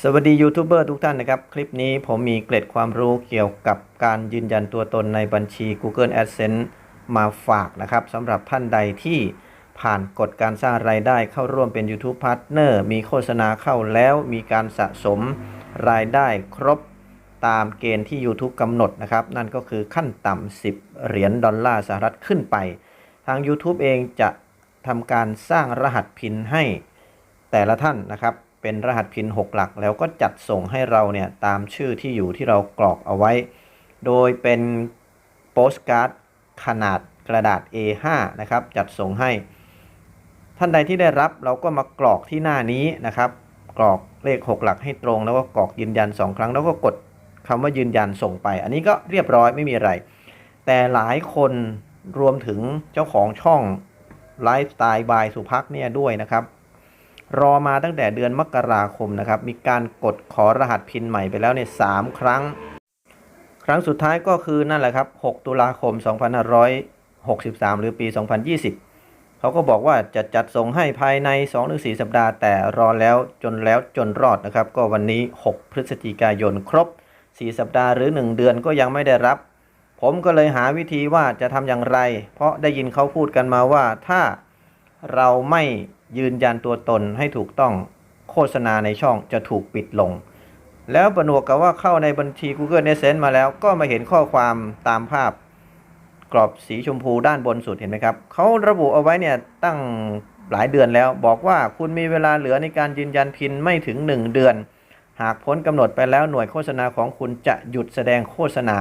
สวัสดียูทูบเบอร์ทุกท่านนะครับ คลิปนี้ผมมีเกร็ดความรู้เกี่ยวกับการยืนยันตัวตนในบัญชี Google AdSense มาฝากนะครับสำหรับท่านใดที่ผ่านกฎการสร้างรายได้เข้าร่วมเป็น YouTube Partner มีโฆษณาเข้าแล้วมีการสะสมรายได้ครบตามเกณฑ์ที่ YouTube กำหนดนะครับ นั่นก็คือขั้นต่ำ 10 เหรียญดอลลาร์สหรัฐขึ้นไป ทาง YouTube เองจะทำการสร้างรหัสพินให้แต่ละท่านนะครับ เป็นรหัสพิน 6 หลัก แล้วก็จัดส่งให้เราเนี่ยตามชื่อที่อยู่ที่เรากรอกเอาไว้ โดยเป็นโปสการ์ดขนาดกระดาษ A5 นะครับ จัดส่งให้ ท่านใดที่ได้รับเราก็มากรอกที่หน้านี้นะครับ กรอกเลข 6 หลักให้ตรง แล้วก็กรอกยืนยัน 2 ครั้ง แล้วก็กดคำว่ายืนยันส่งไป อันนี้ก็เรียบร้อยไม่มีอะไร แต่หลายคนรวมถึงเจ้าของช่องไลฟ์สไตล์บายสุพักเนี่ยด้วยนะครับ รอมาตั้งแต่เดือนมกราคมนะครับ มีการกดขอรหัสพินใหม่ไปแล้วเนี่ยสามครั้ง ครั้งสุดท้ายก็คือนั่นแหละครับ 6 ตุลาคม 2563 หรือปี 2020 เขาก็บอกว่าจะจัดส่งให้ภายใน 2-4 สัปดาห์ แต่รอแล้วจนแล้วจนรอดนะครับ ก็วันนี้ 6 พฤศจิกายนครบ 4 สัปดาห์หรือ 1 เดือนก็ยังไม่ได้รับ ผมก็เลยหาวิธีว่าจะทำอย่างไร เพราะได้ยินเขาพูดกันมาว่าถ้าเราไม่ ยืนยันตัวตนให้ถูกต้องโฆษณาในช่องจะถูกปิดลง แล้วประนวกกับว่าเข้าในบัญชี Google Adsense มาแล้วก็มาเห็นข้อความตามภาพกรอบสีชมพูด้านบนสุดเห็นไหมครับเขาระบุเอาไว้เนี่ยตั้งหลายเดือนแล้ว บอกว่าคุณมีเวลาเหลือในการยืนยันพินไม่ถึง 1 เดือน หากพ้นกำหนดไปแล้วหน่วยโฆษณาของคุณจะหยุดแสดงโฆษณา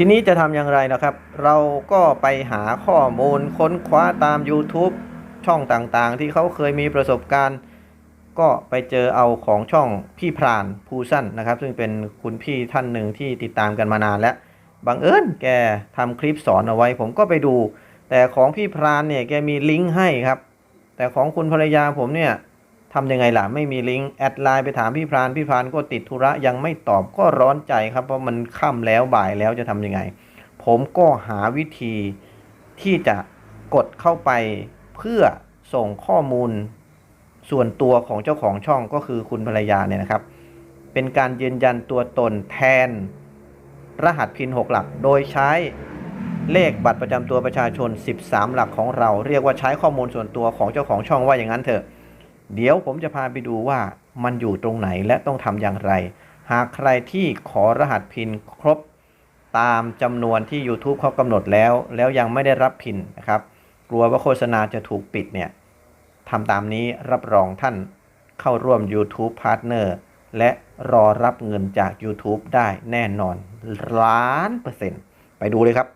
ทีนี้จะทำอย่างไรนะครับ เราก็ไปหาข้อมูลค้นคว้าตาม YouTube ช่องต่างๆ ที่เขาเคยมีประสบการณ์ ก็ไปเจอเอาของช่องพี่พรานภูสั้นนะครับ ซึ่งเป็นคุณพี่ท่านหนึ่งที่ติดตามกันมานานแล้วบังเอิญแกทำคลิปสอนเอาไว้ ผมก็ไปดู แต่ของพี่พรานเนี่ยแกมีลิงก์ให้ครับ แต่ของคุณภรรยาผมเนี่ย ทำยังไงล่ะ ไม่มีลิงก์แอดไลน์ไปถามพี่พราน พี่พรานก็ติดธุระยังไม่ตอบก็ร้อนใจครับ เพราะมันค่ำแล้วบ่ายแล้วจะทำยังไง ผมก็หาวิธีที่จะกดเข้าไปเพื่อส่งข้อมูลส่วนตัวของเจ้าของช่องก็คือคุณภรรยาเนี่ยนะครับ เป็นการยืนยันตัวตนแทนรหัสพิน 6 หลัก โดยใช้เลขบัตรประจำตัวประชาชน 13 หลักของเรา เรียกว่าใช้ข้อมูลส่วนตัวของเจ้าของช่องว่าอย่างนั้นเถอะ เดี๋ยวผมจะพาไปดูว่ามันอยู่ตรงไหนและต้องทำอย่างไร หากใครที่ขอรหัสพินครบตามจำนวนที่ YouTube เขากำหนดแล้ว แล้วยังไม่ได้รับพินนะครับ กลัวว่าโฆษณาจะถูกปิดเนี่ยทำตามนี้รับรองท่านเข้าร่วม YouTube Partner และรอรับเงินจาก YouTube ได้แน่นอนล้านเปอร์เซ็นต์ไปดูเลยครับ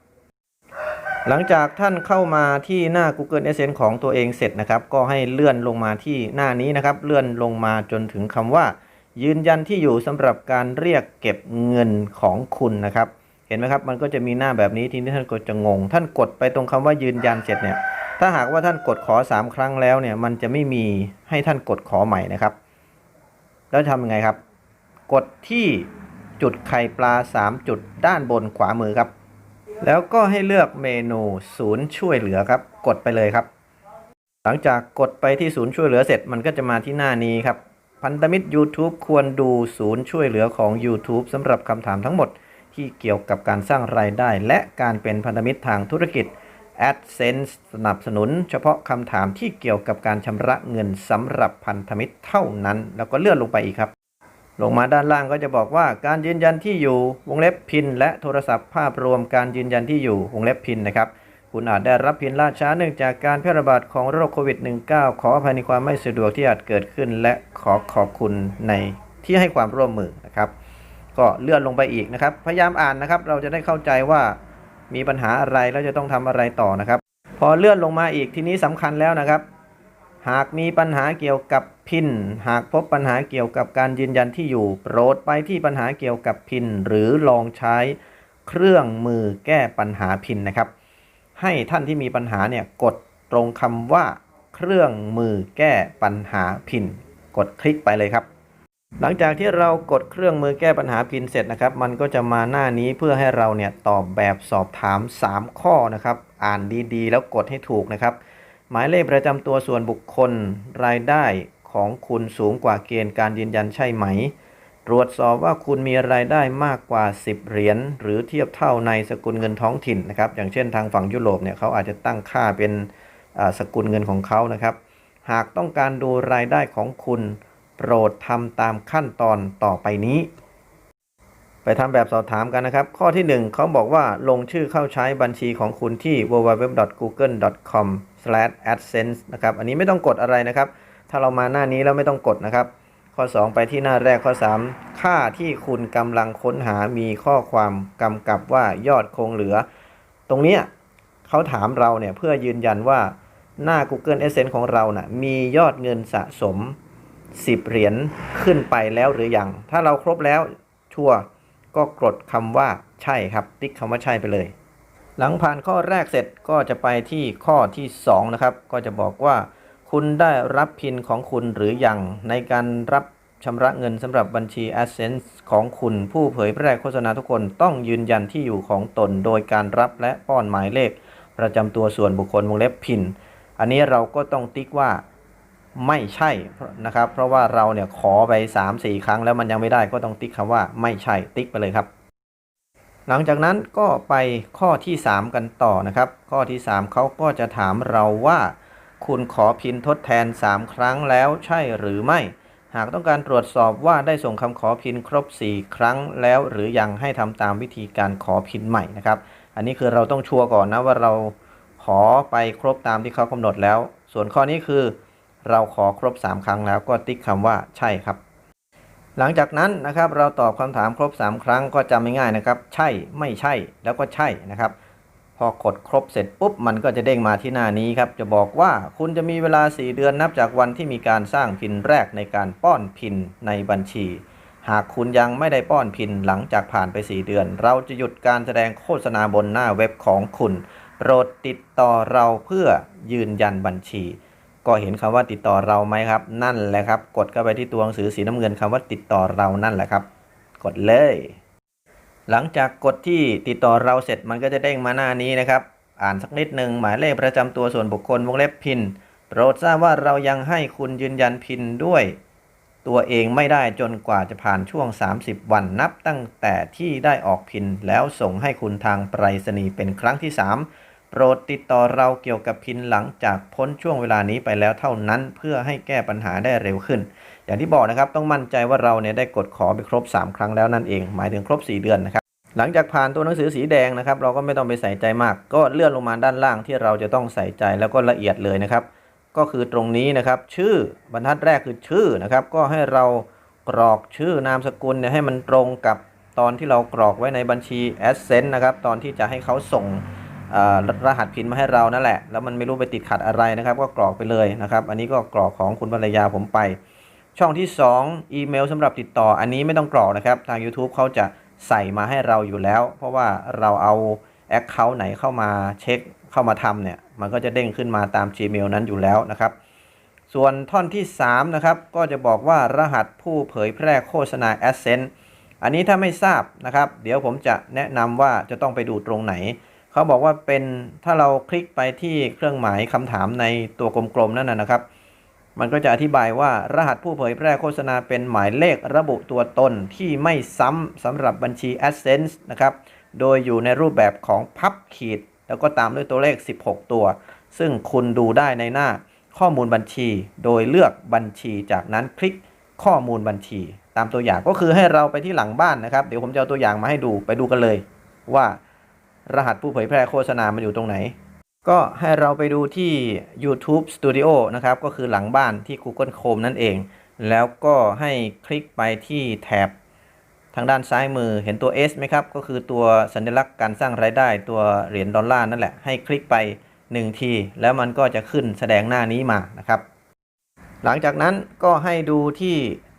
หลังจากท่านเข้ามาที่หน้า Google Adsense ของตัวเองเสร็จนะครับ ก็ให้เลื่อนลงมาที่หน้านี้นะครับ เลื่อนลงมาจนถึงคำว่า ยืนยันที่อยู่สำหรับการเรียกเก็บเงินของคุณนะครับ เห็นไหมครับ มันก็จะมีหน้าแบบนี้ทีนี้ท่านก็จะงง ท่านกดไปตรงคำว่ายืนยันเสร็จเนี่ย ถ้าหากว่าท่านกดขอ 3 ครั้งแล้วเนี่ย มันจะไม่มีให้ท่านกดขอใหม่นะครับ แล้วทำยังไงครับ กดที่จุดไข่ปลา 3 จุดด้านบนขวามือครับ แล้วก็ให้เลือกเมนูศูนย์ช่วยเหลือครับ กดไปเลยครับ หลังจากกดไปที่ศูนย์ช่วยเหลือเสร็จมันก็จะมาที่หน้านี้ครับ พันธมิตร YouTube ควรดูศูนย์ช่วยเหลือของ YouTube สำหรับคำถามทั้งหมดที่เกี่ยวกับการสร้างรายได้ และการเป็นพันธมิตรทางธุรกิจ AdSense สนับสนุน เฉพาะคำถามที่เกี่ยวกับการชำระเงินสำหรับพันธมิตรเท่านั้น แล้วก็เลื่อนลงไปอีกครับ ลงมาด้านล่างก็จะบอกว่าการยืนยันที่อยู่วงเล็บพิน และโทรศัพท์ภาพรวมการยืนยันที่อยู่วงเล็บพินนะครับคุณอาจได้รับพินล่าช้าเนื่องจากการแพร่ระบาดของโรคโควิด -19 ขออภัยในความไม่สะดวกที่อาจเกิดขึ้น และขอขอบคุณในที่ให้ความร่วมมือนะครับ ก็เลื่อนลงไปอีกนะครับ พยายามอ่านนะครับ เราจะได้เข้าใจว่ามีปัญหาอะไรแล้วจะต้องทำอะไรต่อนะครับ พอเลื่อนลงมาอีกทีนี้สำคัญแล้วนะครับ หากมีปัญหาเกี่ยวกับพิน หากพบปัญหาเกี่ยวกับการยืนยันที่อยู่ โปรดไปที่ปัญหาเกี่ยวกับพิน หรือลองใช้เครื่องมือแก้ปัญหาพินนะครับ ให้ท่านที่มีปัญหาเนี่ยกดตรงคำว่า เครื่องมือแก้ปัญหาพิน กดคลิกไปเลยครับ หลังจากที่เรากดเครื่องมือแก้ปัญหาพินเสร็จนะครับ มันก็จะมาหน้านี้เพื่อให้เราเนี่ยตอบแบบสอบถาม 3 ข้อนะครับ อ่านดีๆ แล้วกดให้ถูกนะครับ หมายเลขประจำตัวส่วนบุคคลรายได้ของคุณสูงกว่าเกณฑ์การยืนยันใช่ไหม ตรวจสอบว่าคุณมีรายได้มากกว่า 10 เหรียญหรือเทียบเท่าในสกุลเงินท้องถิ่นนะครับ อย่างเช่นทางฝั่งยุโรปเนี่ยเขาอาจจะตั้งค่าเป็นสกุลเงินของเขานะครับ หากต้องการดูรายได้ของคุณ โปรดทำตามขั้นตอนต่อไปนี้ ไปทำแบบสอบถามกันนะครับ ข้อที่ 1 เขาบอกว่าลงชื่อเข้าใช้บัญชีของคุณที่ www.google.com/adsense นะครับ อันนี้ไม่ต้องกดอะไรนะครับ ถ้าเรามาหน้านี้แล้วไม่ต้องกดนะครับ ข้อ 2 ไปที่หน้าแรกข้อ 3 ค่าที่คุณกำลังค้นหามีข้อความกำกับว่ายอดคงเหลือ ตรงนี้เขาถามเราเนี่ยเพื่อยืนยันว่าหน้า Google Adsense ของเรานะ่ะมียอดเงินสะสม 10 เหรียญขึ้นไปแล้วหรือยัง ถ้าเราครบแล้วชัวร์ ก็กดคำว่าใช่ครับ ติ๊กคำว่าใช่ไปเลย หลังผ่านข้อแรกเสร็จก็จะไปที่ข้อที่ 2 นะครับ ก็จะบอกว่า คุณได้รับพินของคุณหรือยังในการรับชำระเงินสำหรับบัญชี Adsense ของคุณผู้เผยแพร่โฆษณาทุกคนต้องยืนยันที่อยู่ของตนโดยการรับและป้อนหมายเลข ประจำตัวส่วนบุคคลวงเล็บพิน อันนี้เราก็ต้องติ๊กว่า ไม่ใช่นะครับ เพราะว่าเราเนี่ยขอไป3-4 ครั้งแล้วมันยังไม่ได้ก็ต้องติ๊กคำว่าไม่ใช่ติ๊กไปเลยครับ หลังจากนั้นก็ไปข้อที่ 3 กันต่อนะครับ ข้อที่ 3เขาก็จะถามเราว่า คุณขอพินทดแทน 3 ครั้งแล้วใช่หรือไม่ หากต้องการตรวจสอบว่าได้ส่งคำขอพินครบ 4 ครั้งแล้วหรือยังให้ทำตามวิธีการขอพินใหม่นะครับ อันนี้คือเราต้องชัวร์ก่อนนะว่าเราขอไปครบตามที่เขากำหนดแล้ว ส่วนข้อนี้คือ เราขอครบ 3 ครั้งแล้วก็ติ๊กคำว่าใช่ครับ หลังจากนั้นนะครับเราตอบคำถามครบ 3 ครั้งก็จำไม่ง่ายนะครับ ใช่ไม่ใช่แล้วก็ใช่นะครับ พอกดครบเสร็จปุ๊บมันก็จะเด้งมาที่หน้านี้ครับ จะบอกว่าคุณจะมีเวลา 4 เดือนนับจากวันที่มีการสร้างพินแรกในการป้อนพินในบัญชี หากคุณยังไม่ได้ป้อนพินหลังจากผ่านไป 4 เดือน เราจะหยุดการแสดงโฆษณาบนหน้าเว็บของคุณโปรดติดต่อเราเพื่อยืนยันบัญชี ก็เห็นคำว่าติดต่อเราไหมครับ นั่นแหละครับ กดเข้าไปที่ตัวหนังสือสีน้ำเงินคำว่าติดต่อเรานั่นแหละครับ กดเลย หลังจากกดที่ติดต่อเราเสร็จมันก็จะเด้งมาหน้านี้นะครับ อ่านสักนิดหนึ่งหมายเลขประจำตัวส่วนบุคคลวงเล็บพินโปรดทราบว่าเรายังให้คุณยืนยันพินด้วย ตัวเองไม่ได้จนกว่าจะผ่านช่วง 30 วันนับตั้งแต่ที่ได้ออกพินแล้วส่งให้คุณทางไปรษณีย์เป็นครั้งที่ 3 โปรดติดต่อเราเกี่ยวกับพินหลังจากพ้นช่วงเวลานี้ไปแล้วเท่านั้นเพื่อให้แก้ปัญหาได้เร็วขึ้น อย่างที่บอกนะครับต้องมั่นใจว่าเราเนี่ยได้กดขอไปครบ 3 ครั้งแล้วนั่นเอง หมายถึงครบ 4 เดือนนะครับหลังจากผ่านตัวหนังสือสีแดงนะครับ เราก็ไม่ต้องไปใส่ใจมาก ก็เลื่อนลงมาด้านล่างที่เราจะต้องใส่ใจแล้วก็ละเอียดเลยนะครับ ก็คือตรงนี้นะครับ ชื่อบรรทัดแรกคือชื่อนะครับ ก็ให้เรากรอกชื่อนามสกุลเนี่ยให้มันตรงกับตอนที่เรากรอกไว้ในบัญชี a d s e n s e นะครับ ตอนที่จะให้เขาส่ง รหัสพินมาให้เรานั่นแหละ แล้วมันไม่รู้ไปติดขัดอะไรนะครับ ก็กรอกไปเลยนะครับ อันนี้ก็กรอกของคุณภรรยาผมไป ช่องที่ 2 อีเมลสำหรับติดต่อ อันนี้ไม่ต้องกรอกนะครับ ทาง YouTube เขาจะใส่มาให้เราอยู่แล้ว เพราะว่าเราเอาแอคเคาท์ไหนเข้ามาเช็คเข้ามาทำเนี่ย มันก็จะเด้งขึ้นมาตาม Gmail นั้นอยู่แล้วนะครับ ส่วนท่อนที่ 3 นะครับ ก็จะบอกว่ารหัสผู้เผยแพร่โฆษณา Adsense อันนี้ถ้าไม่ทราบนะครับ เดี๋ยวผมจะแนะนำว่าจะต้องไปดูตรงไหน เขาบอกว่าเป็นถ้าเราคลิกไปที่เครื่องหมายคำถามในตัวกลมๆนั่นนะนะครับ มันก็จะอธิบายว่ารหัสผู้เผยแพร่โฆษณาเป็นหมายเลขระบุตัวตนที่ไม่ซ้ำสำหรับบัญชี AdSense นะครับ โดยอยู่ในรูปแบบของพับขีด แล้วก็ตามด้วยตัวเลข 16 ตัว ซึ่งคุณดูได้ในหน้าข้อมูลบัญชี โดยเลือกบัญชีจากนั้นคลิกข้อมูลบัญชี ตามตัวอย่างก็คือให้เราไปที่หลังบ้านนะครับ เดี๋ยวผมจะเอาตัวอย่างมาให้ดูไปดูกันเลยว่า รหัสผู้เผยแพร่โฆษณามันอยู่ตรงไหน ก็ให้เราไปดูที่ YouTube Studio นะครับ ก็คือหลังบ้านที่ Google Chrome นั่นเอง แล้วก็ให้คลิกไปที่แท็บทางด้านซ้ายมือเห็นตัว S ไหมครับ ก็คือตัวสัญลักษณ์การสร้างรายได้ตัวเหรียญดอลลาร์นั่นแหละ ให้คลิกไป 1 ที แล้วมันก็จะขึ้นแสดงหน้านี้มานะครับ หลังจากนั้นก็ให้ดูที่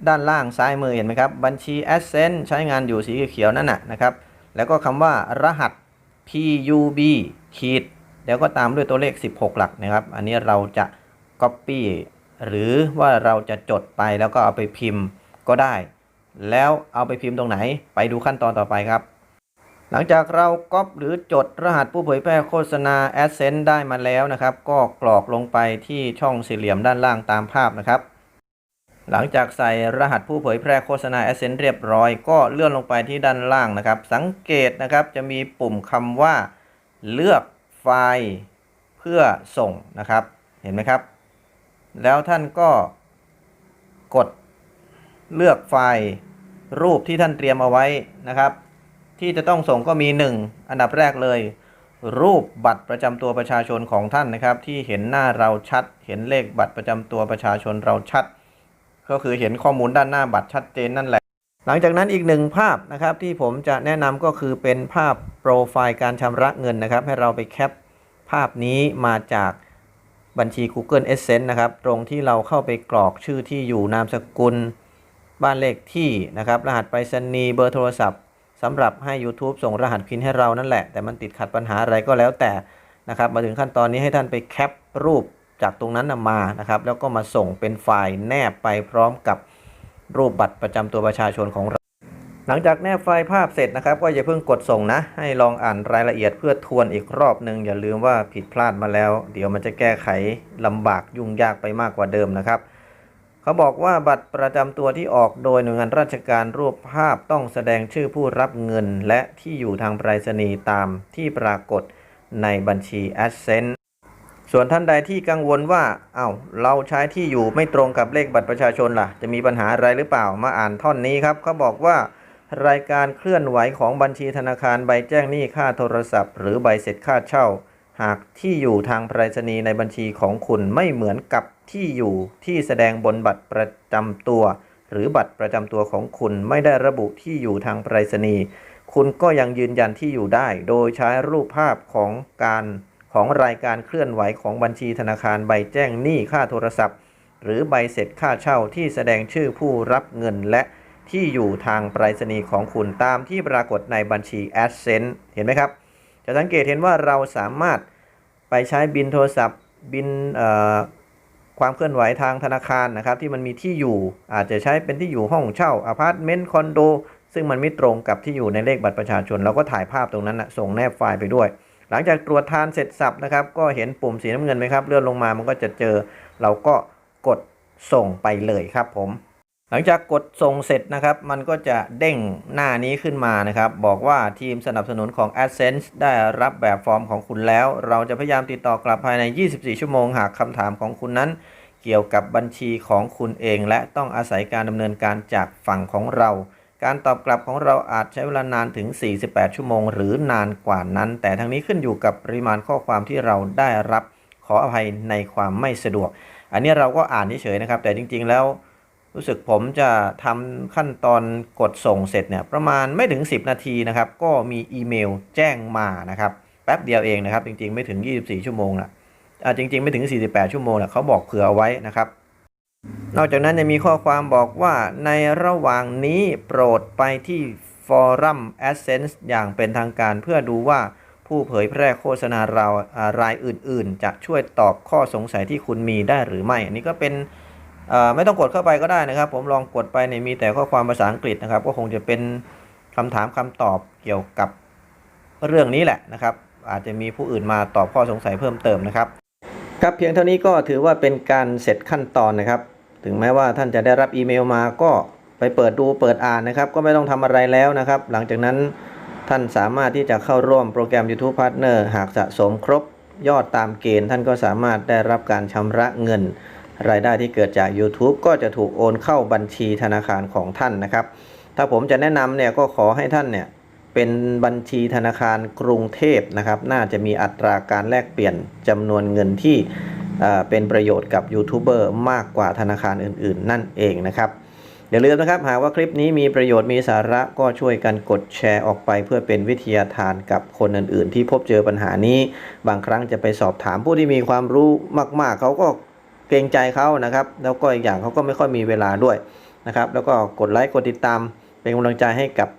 ด้านล่างซ้ายมือเห็นไหมครับ บัญชี Adsense ใช้งานอยู่สีเขียวนั่นน่ะนะครับ แล้วก็คำว่ารหัส PUB ขีดแล้วก็ตามด้วยตัวเลข 16 หลักนะครับ อันนี้เราจะ Copy หรือว่าเราจะจดไปแล้วก็เอาไปพิมพ์ก็ได้ แล้วเอาไปพิมพ์ตรงไหน ไปดูขั้นตอนต่อไปครับ หลังจากเราก๊อปหรือจดรหัสผู้เผยแพร่โฆษณา AdSense ได้มาแล้วนะครับ ก็กรอกลงไปที่ช่องสี่เหลี่ยมด้านล่างตามภาพนะครับ หลังจากใส่รหัสผู้เผยแพร่โฆษณา a d s e n s e เรียบร้อย ก็เลื่อนลงไปที่ด้านล่างนะครับ สังเกตนะครับจะมีปุ่มคำว่า เลือกไฟล์เพื่อส่งนะครับ เห็นไหมครับ แล้วท่านก็กดเลือกไฟล์รูปที่ท่านเตรียมเอาไว้นะครับ ที่จะต้องส่งก็มี 1 อันดับแรกเลย รูปบัตรประจำตัวประชาชนของท่านนะครับ ที่เห็นหน้าเราชัด เห็นเลขบัตรประจำตัวประชาชนเราชัด ก็คือเห็นข้อมูลด้านหน้าบัตรชัดเจนนั่นแหละ หลังจากนั้นอีกหนึ่งภาพนะครับที่ผมจะแนะนำก็คือเป็นภาพโปรไฟล์การชำระเงินนะครับ ให้เราไปแคปภาพนี้มาจากบัญชี Google Essence นะครับ ตรงที่เราเข้าไปกรอกชื่อที่อยู่นามสกุล บ้านเลขที่นะครับ รหัสไปรษณีย์เบอร์โทรศัพท์สำหรับให้ YouTube ส่งรหัสพินให้เรานั่นแหละ แต่มันติดขัดปัญหาอะไรก็แล้วแต่นะครับ มาถึงขั้นตอนนี้ให้ท่านไปแคปรูป จากตรงนั้นมานะครับ แล้วก็มาส่งเป็นไฟล์แนบไปพร้อมกับรูปบัตรประจำตัวประชาชนของเรา หลังจากแนบไฟล์ภาพเสร็จนะครับ ก็อย่าเพิ่งกดส่งนะ ให้ลองอ่านรายละเอียดเพื่อทวนอีกรอบหนึ่งอย่าลืมว่าผิดพลาดมาแล้ว เดี๋ยวมันจะแก้ไขลำบากยุ่งยากไปมากกว่าเดิมนะครับเขาบอกว่าบัตรประจำตัวที่ออกโดยหน่วยงานราชการรูปภาพต้องแสดงชื่อผู้รับเงิน และที่อยู่ทางไปรษณีย์ตามที่ปรากฏในบัญชี a d s e n s e ส่วนท่านใดที่กังวลว่าเอา้าเราใช้ที่อยู่ไม่ตรงกับเลขบัตรประชาชนล่ะ จะมีปัญหาอะไรหรือเปล่ามาอ่านท่อนนี้ครับเขาบอกว่ารายการเคลื่อนไหวของบัญชีธนาคารใบแจ้งหนี้ค่าโทรศัพท์ หรือใบเสร็จค่าเช่า หากที่อยู่ทางไปรษณีย์ในบัญชีของคุณไม่เหมือนกับที่อยู่ที่แสดงบนบัตรประจำตัว หรือบัตรประจำตัวของคุณไม่ได้ระบุที่อยู่ทางไปรษณีย์คุณก็ยังยืนยันที่อยู่ได้ โดยใช้รูปภาพของการ ของรายการเคลื่อนไหวของบัญชีธนาคารใบแจ้งหนี้ค่าโทรศัพท์ หรือใบเสร็จค่าเช่าที่แสดงชื่อผู้รับเงินและที่อยู่ทางไปรษณีย์ของคุณตามที่ปรากฏในบัญชี a d s e n s e เห็นไหมครับ จะสังเกตเห็นว่าเราสามารถไปใช้บินโทรศัพท์ บินความเคลื่อนไหวทางธนาคารนะครับ ที่มันมีที่อยู่อาจจะใช้เป็นที่อยู่ห้องเช่าอพาร์ตเมนต์คอนโดซึ่งมันไม่ตรงกับที่อยู่ในเลขบัตรประชาชน เราก็ถ่ายภาพตรงนั้นนะส่งแนบไฟล์ไปด้วย หลังจากตรวจทานเสร็จสับนะครับ ก็เห็นปุ่มสีน้ำเงินไหมครับ เลื่อนลงมามันก็จะเจอ เราก็กดส่งไปเลยครับผม หลังจากกดส่งเสร็จนะครับ มันก็จะเด้งหน้านี้ขึ้นมานะครับ บอกว่าทีมสนับสนุนของ AdSense ได้รับแบบฟอร์มของคุณแล้ว เราจะพยายามติดต่อกลับภายใน 24 ชั่วโมงหากคำถามของคุณนั้น เกี่ยวกับบัญชีของคุณเอง และต้องอาศัยการดำเนินการจากฝั่งของเรา การตอบกลับของเราอาจใช้เวลานานถึง 48 ชั่วโมง หรือนานกว่านั้น แต่ทั้งนี้ขึ้นอยู่กับปริมาณข้อความที่เราได้รับขออภัยในความไม่สะดวก อันนี้เราก็อ่านเฉยๆนะครับ แต่จริงๆแล้วรู้สึกผมจะทำขั้นตอนกดส่งเสร็จเนี่ยประมาณไม่ถึง 10 นาทีนะครับ ก็มีอีเมลแจ้งมานะครับ แป๊บเดียวเองนะครับ จริงๆไม่ถึง 24 ชั่วโมงนะอ่าจริง ๆ ไม่ถึง 48 ชั่วโมงนะเขาบอกเผื่อเอาไว้นะครับ นอกจากนั้นยังมีข้อความบอกว่าในระหว่างนี้โปรดไปที่ฟอรัม AdSense อย่างเป็นทางการเพื่อดูว่าผู้เผยแพร่โฆษณาเรารายอื่น ๆ จะช่วยตอบข้อสงสัยที่คุณมีได้หรือไม่ อันนี้ก็เป็นไม่ต้องกดเข้าไปก็ได้นะครับ ผมลองกดไปเนี่ยมีแต่ข้อความภาษาอังกฤษนะครับ ก็คงจะเป็นคำถามคำตอบเกี่ยวกับเรื่องนี้แหละนะครับ อาจจะมีผู้อื่นมาตอบข้อสงสัยเพิ่มเติมนะครับ ครับเพียงเท่านี้ก็ถือว่าเป็นการเสร็จขั้นตอนนะครับ ถึงแม้ว่าท่านจะได้รับอีเมลมาก็ไปเปิดดูเปิดอ่านนะครับ ก็ไม่ต้องทำอะไรแล้วนะครับ หลังจากนั้นท่านสามารถที่จะเข้าร่วมโปรแกรม YouTube Partner หากสะสมครบยอดตามเกณฑ์ ท่านก็สามารถได้รับการชำระเงิน รายได้ที่เกิดจาก YouTube ก็จะถูกโอนเข้าบัญชีธนาคารของท่านนะครับ ถ้าผมจะแนะนำเนี่ยก็ขอให้ท่านเนี่ยเป็นบัญชีธนาคารกรุงเทพนะครับ น่าจะมีอัตราการแลกเปลี่ยนจำนวนเงินที่ เป็นประโยชน์กับยูทูบเบอร์มากกว่าธนาคารอื่นๆ นั่นเองนะครับอย่าลืมนะครับ หากว่าคลิปนี้มีประโยชน์มีสาระก็ช่วยกันกดแชร์ออกไป เพื่อเป็นวิทยาทานกับคนอื่น ๆ ที่พบเจอปัญหานี้ บางครั้งจะไปสอบถามผู้ที่มีความรู้มาก ๆ เขาก็เกรงใจเขานะครับ แล้วก็อีกอย่างเขาก็ไม่ค่อยมีเวลาด้วยนะครับ แล้วก็กดไลค์กดติดตาม เป็นกำลังใจให้กับ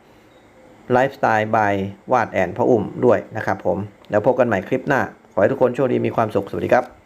ไลฟ์สไตล์บายวาดแอนพระอุ่มด้วยนะครับผม แล้วพบกันใหม่คลิปหน้า ขอให้ทุกคนโชคดีมีความสุขสวัสดีครับ